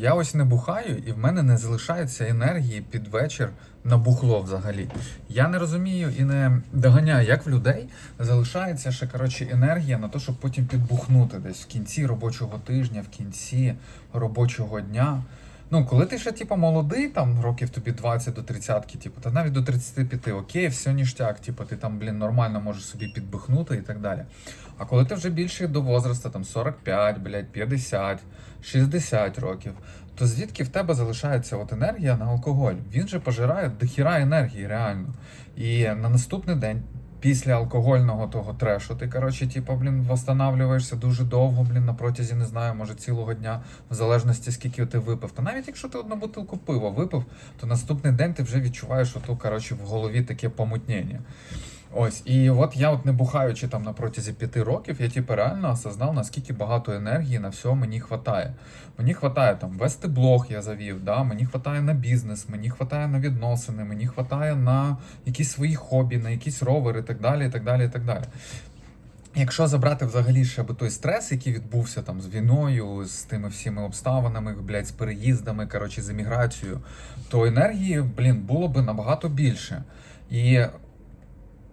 Я ось не бухаю, і в мене не залишається енергії під вечір на бухло взагалі. Я не розумію і не доганяю, як в людей залишається ще коротше енергія на те, щоб потім підбухнути десь в кінці робочого тижня, в кінці робочого дня. Ну, коли ти ще типу, молодий, там років тобі 20 до 30, типу, та навіть до 35, окей, все ніштяк, типу, ти там, блін, нормально можеш собі підбухнути і так далі. А коли ти вже більший до возрасту, там 45, блядь, 50, 60 років, то звідки в тебе залишається от енергія на алкоголь? Він же пожирає дохіра енергії реально. І на наступний день. Після алкогольного того трешу ти, коротше, типу, блін, восстанавлюєшся дуже довго, блін, на протязі, не знаю, може цілого дня, в залежності скільки ти випив. Та навіть якщо ти одну бутилку пива випив, то наступний день ти вже відчуваєш ото, коротше, в голові таке помутнення. Ось, і от я, от не бухаючи там на протязі п'яти років, я типу реально осознав, наскільки багато енергії на все мені хватає. Мені хватає там вести блог, я завів, да? мені хватає на бізнес, мені хватає на відносини, мені хватає на якісь свої хобі, на якісь ровери і так далі. і так далі, і так далі. Якщо забрати взагалі ще би той стрес, який відбувся там з війною, з тими всіми обставинами, блядь, з переїздами, коротше, з еміграцією, то енергії, блін, було би набагато більше. І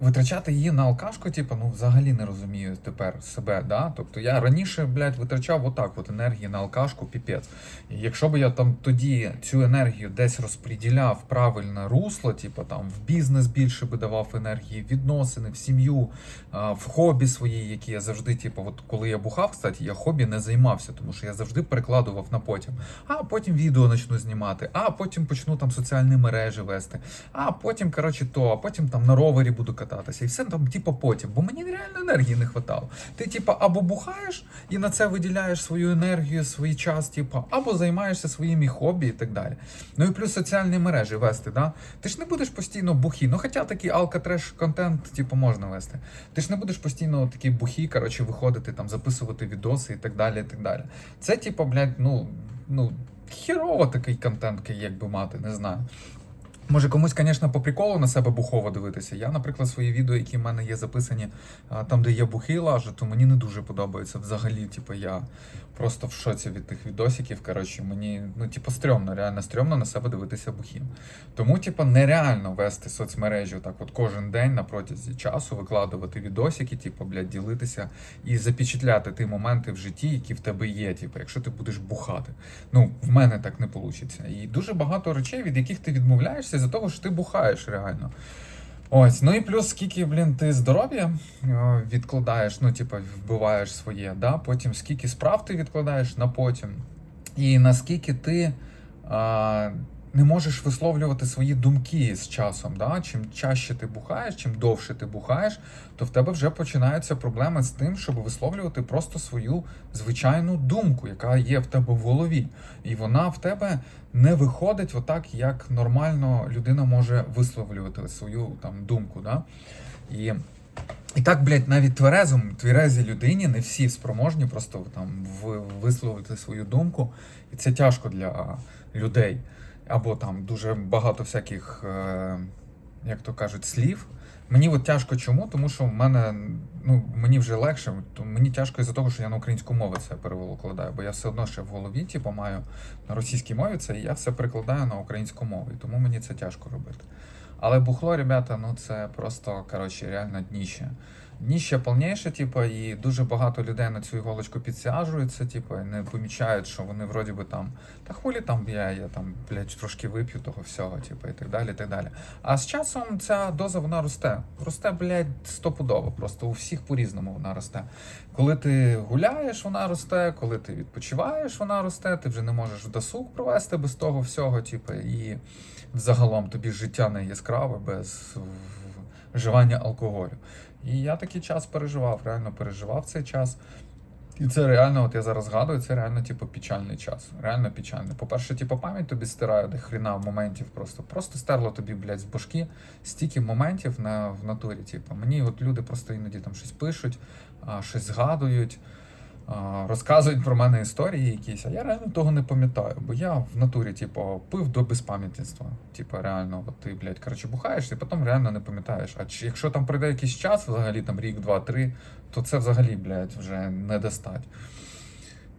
витрачати її на алкашку, типу, ну взагалі не розумію тепер себе. Да? Тобто я раніше, блядь, витрачав отак от енергії на алкашку, піпець. І якщо б я там тоді цю енергію десь розподіляв правильне русло, типу там в бізнес більше би давав енергії, в відносини, в сім'ю, в хобі свої, які я завжди, типу, от коли я бухав, кстати, я хобі не займався, тому що я завжди перекладував на потім. А потім відео почну знімати, а потім почну там соціальні мережі вести, а потім, коротше, то, а потім там на ровері буду кататися. І все там, типу, потім. Бо мені реально енергії не хватало. Ти, типу, або бухаєш і на це виділяєш свою енергію, свій час, типу, або займаєшся своїми хобі і так далі. Ну і плюс соціальні мережі вести, да? Ти ж не будеш постійно бухі. Ну, хоча такий алкатреш контент, типу, можна вести. Ти ж не будеш постійно такі бухі, коротше, виходити, там, записувати відоси і так далі. і так далі. Це, типу, блядь, ну, ну, хірово такий контент, як би мати, не знаю. Може комусь, звісно, по приколу на себе бухово дивитися. Я, наприклад, свої відео, які в мене є записані там, де є бухи лажу, то мені не дуже подобається. Взагалі, типу, я просто в шоці від тих відосиків. Коротше, мені ну, типу, стрьомно, реально стрьомно на себе дивитися бухим. Тому, типу, нереально вести соцмережі так, от кожен день на протязі часу викладувати відосики, типу, блядь, ділитися і запечатляти ті моменти в житті, які в тебе є. Типу, якщо ти будеш бухати. Ну, в мене так не вийде. І дуже багато речей, від яких ти відмовляєшся за того, що ти бухаєш реально. Ось, ну і плюс скільки, блін, ти здоров'я е, відкладаєш, ну, типу, вбиваєш своє, да? потім скільки справ ти відкладаєш на потім, і наскільки ти а, не можеш висловлювати свої думки з часом. Да? Чим чаще ти бухаєш, чим довше ти бухаєш, то в тебе вже починаються проблеми з тим, щоб висловлювати просто свою звичайну думку, яка є в тебе в голові. І вона в тебе не виходить отак, як нормально людина може висловлювати свою там думку. Да? І і так, блядь, навіть тверезом, тверезій людині не всі спроможні просто там висловити свою думку. І це тяжко для людей. Або там дуже багато всяких, е, як то кажуть, слів. Мені от тяжко чому? Тому що в мене ну мені вже легше, то мені тяжко із-за того, що я на українську мову це перекладаю, бо я все одно ще в голові, типу, маю на російській мові це, і я все перекладаю на українську мову, і тому мені це тяжко робити. Але бухло, ребята, ну це просто коротше, реально дніще. Дніще повніше, типу, і дуже багато людей на цю іголочку підсяжуються, типу, і не помічають, що вони вроді би там, та хулі там я, я там, блядь, трошки вип'ю того всього, типу, і так далі, і так далі. А з часом ця доза вона росте. Росте, блядь, стопудово. Просто у всіх по-різному вона росте. Коли ти гуляєш, вона росте, коли ти відпочиваєш, вона росте, ти вже не можеш досуг провести без того всього, типу, і взагалом тобі життя не яскраве без вживання алкоголю. І я такий час переживав, реально переживав цей час. І це реально, от я зараз згадую, це реально, типу, печальний час. Реально печальний. По-перше, типу, пам'ять тобі стирає до хріна моментів просто. Просто стерло тобі, блядь, з башки стільки моментів на, в натурі. Типу. Мені от люди просто іноді там щось пишуть, а, щось згадують, розказують про мене історії якісь, а я реально того не пам'ятаю, бо я в натурі, типу, пив до безпам'ятництва. Типу, реально, от ти, блядь, коротше, бухаєш, і потім реально не пам'ятаєш. А чи, якщо там пройде якийсь час, взагалі там рік, два, три, то це взагалі, блядь, вже не достать.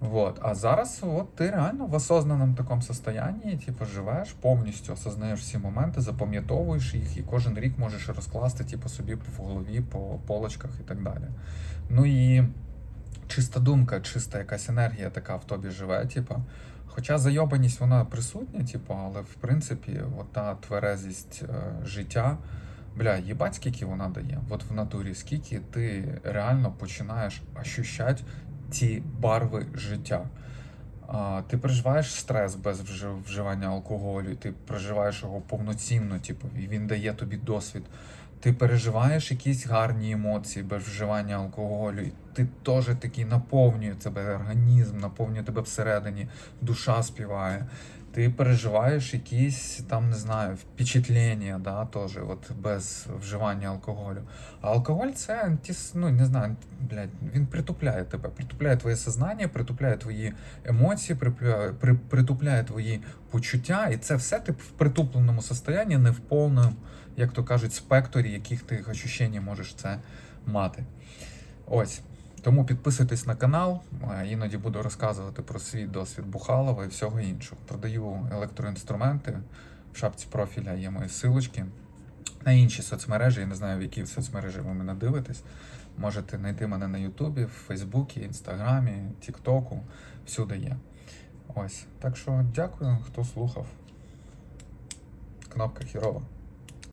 Вот. А зараз от ти реально в осознаному такому состоянні, типу, живеш, повністю осознаєш всі моменти, запам'ятовуєш їх, і кожен рік можеш розкласти типу, собі в голові по полочках і так далі. Ну і чиста думка, чиста якась енергія така в тобі живе, типу. Хоча зайобаність вона присутня, типу, але в принципі, от та тверезість е, життя, бля, їбать, скільки вона дає. От в натурі, скільки ти реально починаєш ощущати ті барви життя. Ти переживаєш стрес без вжи- вживання алкоголю, ти проживаєш його повноцінно, типу, і він дає тобі досвід. Ти переживаєш якісь гарні емоції без вживання алкоголю, і ти теж такий наповнює тебе організм, наповнює тебе всередині, душа співає. Ти переживаєш якісь там, не знаю, впечатлення, да, теж, от без вживання алкоголю. А алкоголь це ну не знаю, блядь, він притупляє тебе, притупляє твоє сознання, притупляє твої емоції, притупляє твої почуття, і це все ти в притупленому состоянні, не в повному, як то кажуть, спекторі, яких ти ощущень можеш це мати. Ось. Тому підписуйтесь на канал, е, іноді буду розказувати про свій досвід Бухалова і всього іншого. Продаю електроінструменти. В шапці профіля є мої силочки. На інші соцмережі, я не знаю, в які соцмережі ви мене дивитесь. Можете знайти мене на Ютубі, в Фейсбуці, Інстаграмі, Тіктоку. Всюди є. Ось. Так що дякую, хто слухав. Кнопка хірова.